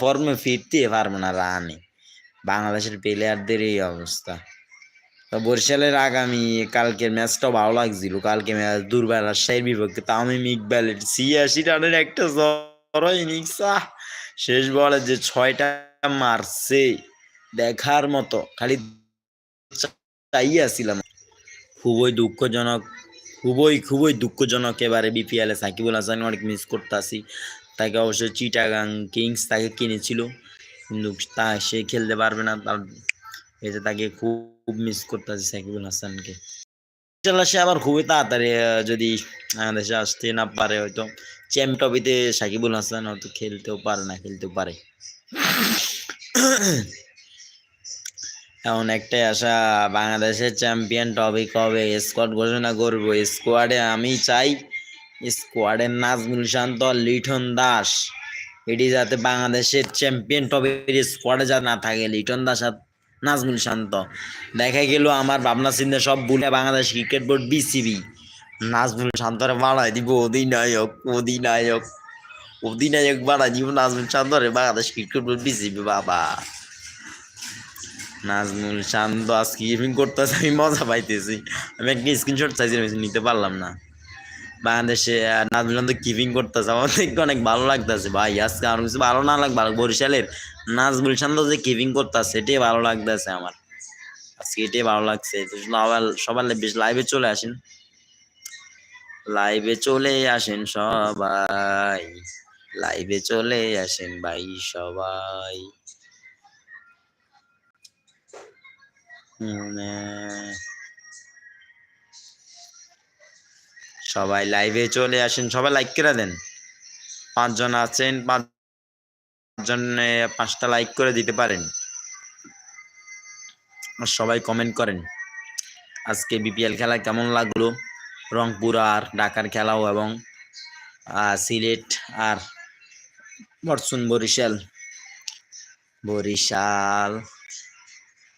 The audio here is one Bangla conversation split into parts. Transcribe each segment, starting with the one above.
ফর্মে ফিরতে পারব না, রানে। বাংলাদেশের প্লেয়ারদের এই অবস্থা। তো বরিশালের আগামী কালকের ম্যাচটাও ভালো লাগছিল। কালকে ম্যাচ দুর্বার রাজশাহীর বিপক্ষে, তামিম ইকবাল ছিয়াশি রানের একটা জড়ো ইনিংস শেষ বলে যে ছয়টা মারছে, দেখার মতো। খালি চাইয়াছিলাম খুবই দুঃখজনক, খুবই খুবই দুঃখজনক এবারে বিপিএল সাকিবুল হাসান অনেক মিস করতেছি। তাকে অবশ্য চিটাগাং কিংস তাকে কিনেছিল। কিন্তু তা সে খেলতে পারবে না। তার এতে তাকে খুব মিস করতেছি সাকিবুল হাসানকে ইনশাল্লাহ সে আবার খুবই তাড়াতাড়ি যদি বাংলাদেশে আসতে না পারে হয়তো চ্যাম্প টপিতে সাকিবুল হাসান হয়তো খেলতেও পারে না, খেলতেও পারে। এমন একটাই আশা, বাংলাদেশের চ্যাম্পিয়ন টপিক হবে স্কোয়াড ঘোষণা করব। স্কোয়াডে আমি চাই স্কোয়াডের নাজমুল শান্ত, লিটন দাস। এটি যাতে বাংলাদেশের চ্যাম্পিয়ন টপির স্কোয়াডে যাতে না থাকে, লিটন দাস আর নাজমুল শান্ত। দেখা গেল আমার ভাবনা চিন্তা সব ভুলে Bangladesh cricket board BCB. Najmul শান্তরে বাড়াই দিব, অধিনায়ক অধিনায়ক অধিনায়ক বাড়াই দিব নাজমুল শান্তরে বাংলাদেশ ক্রিকেট বোর্ড বিসিবি, বাবা। নাজমুল শান্ত আজকে ইভিং করতেছে, আমি মজা পাইতেছি। আমি একটা স্ক্রিনশট চাইছিলাম নিতে পারলাম না। বাংলাদেশে নাজমুল শান্ত কিপিং করতেছে। আমার দেখতে অনেক ভালো লাগতেছে। ভাই আজকে আর কিছু ভালো না লাগবে বরিশালের নাজমুল শান্ত যে কিপিং করতেছে এটাই ভালো লাগতেছে আমার। আজকে এটাই ভালো লাগছে। তো সবাই সবার বেশ লাইভে চলে আসেন। লাইভে চলে আসেন সবাই। লাইভে চলে আসেন ভাই সবাই। হুম, সবাই লাইভে চলে আসেন, সবাই লাইক করে দেন। পাঁচজন আছেন, পাঁচজন পাঁচটা লাইক করে দিতে পারেন। সবাই কমেন্ট করেন, আজকে বিপিএল খেলা কেমন লাগল? রংপুর আর ঢাকার খেলাও এবং সিলেট আর বর্ষুন বরিশাল। বরিশাল,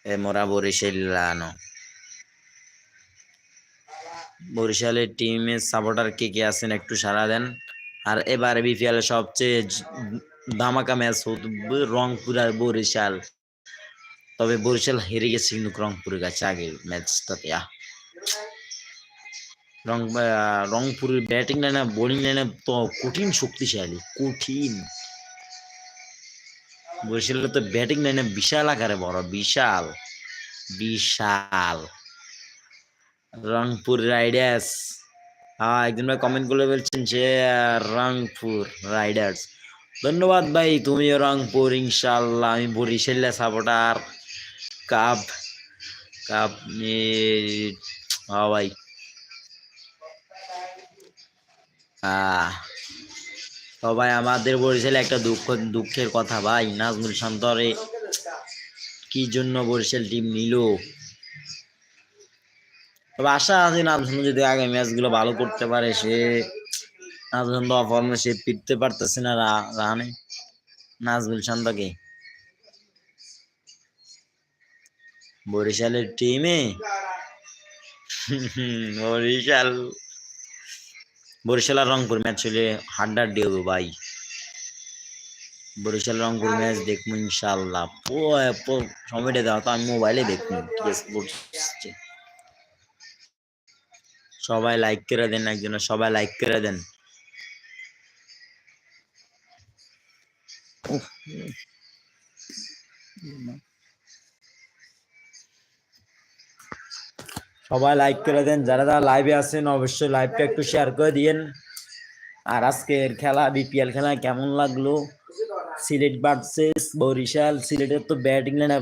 এ মোরা বরিশালানো বরিশালের টিমের সাপোর্টার কে কে আছেন একটু সাড়া দেন। আর এবারে বিপিএল সবচেয়ে ধামাকা ম্যাচ হতো রংপুর আর বরিশাল। তবে বরিশাল হেরে গেছে কিন্তু রংপুরের কাছে আগে ম্যাচটাতে রং রংপুরের ব্যাটিং লাইনে বোলিং লাইনে তো কঠিন শক্তিশালী, কঠিন। বরিশালের তো ব্যাটিং লাইনে বিশাল আকারে বড়, বিশাল বিশাল। রংপুর রাইডার্স। হ্যাঁ একজন ভাই কমেন্ট করে বলছেন যে, রংপুর রাইডার্স। ধন্যবাদ ভাই, তুমিও রংপুর ইনশাল্লাহ আমি বরিশাল্লা সাপোর্টার কাপ কাপ হ্যাঁ ভাই। আহ সবাই আমাদের বরিশালে একটা দুঃখ, দুঃখের কথা ভাই। নাজমুল শান্তরে কি জন্য বরিশাল টিম নিল? তবে আশা আছে নাজমুল যদি আগে ম্যাচগুলো ভালো করতে পারে, সে নাজমুল শান্ত ফর্মে সে ফিরতে পারতেছে না রা- রানে নাজমুল শান্তকে বরিশালের টিমে বরিশাল। বরিশাল আর রংপুর ম্যাচ হলে হাড্ডাড্ডি হবে ভাই। বরিশাল, রংপুর ম্যাচ দেখব ইনশাল্লাহ সময়টা দাও তো, আমি মোবাইলে দেখব কি স্পোর্টস সবাই লাইক করে দেন একজনের সবাই লাইক করে দেন। সবাই লাইক করে দেন যারা যারা লাইভে আছেন অবশ্যই লাইভটা একটু শেয়ার করে দিয়েন। আর আজকের খেলা বিপিএল খেলা কেমন লাগল? সিলেট ভার্সেস বরিশাল সিলেটের তো ব্যাটিং লাইনে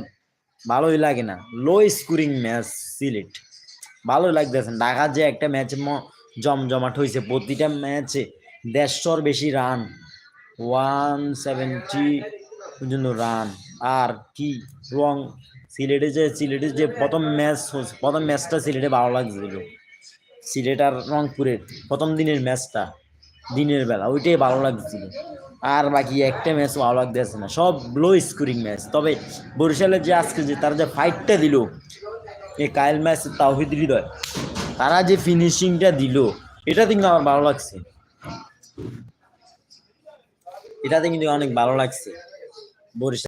ভালোই লাগে না। Low scoring match Sylhet. ভালোই লাগতেছে। ঢাকা যে একটা ম্যাচে জমজমাট হয়েছে প্রতিটা ম্যাচে দেড়শোর বেশি রান ওয়ান সেভেন্টি পর্যন্ত রান আর কি রং সিলেটে যে সিলেটে যে প্রথম ম্যাচ প্রথম ম্যাচটা সিলেটে ভালো লাগছিল। সিলেট আর রংপুরের প্রথম দিনের ম্যাচটা দিনের বেলা, ওইটাই ভালো লাগছিল। আর বাকি একটা ম্যাচ ভালো লাগতেছে না, সব লো স্কোরিং ম্যাচ তবে বরিশালের যে আজকে যে, তারা যে ফাইটটা দিল এই কায়েল ম্যাচ তাওহিদ হৃদয়। তারা যে ফিনিশিংটা দিল, এটা কিন্তু আমার ভালো লাগছে। এটাতে কিন্তু অনেক ভালো লাগছে। বরিশাল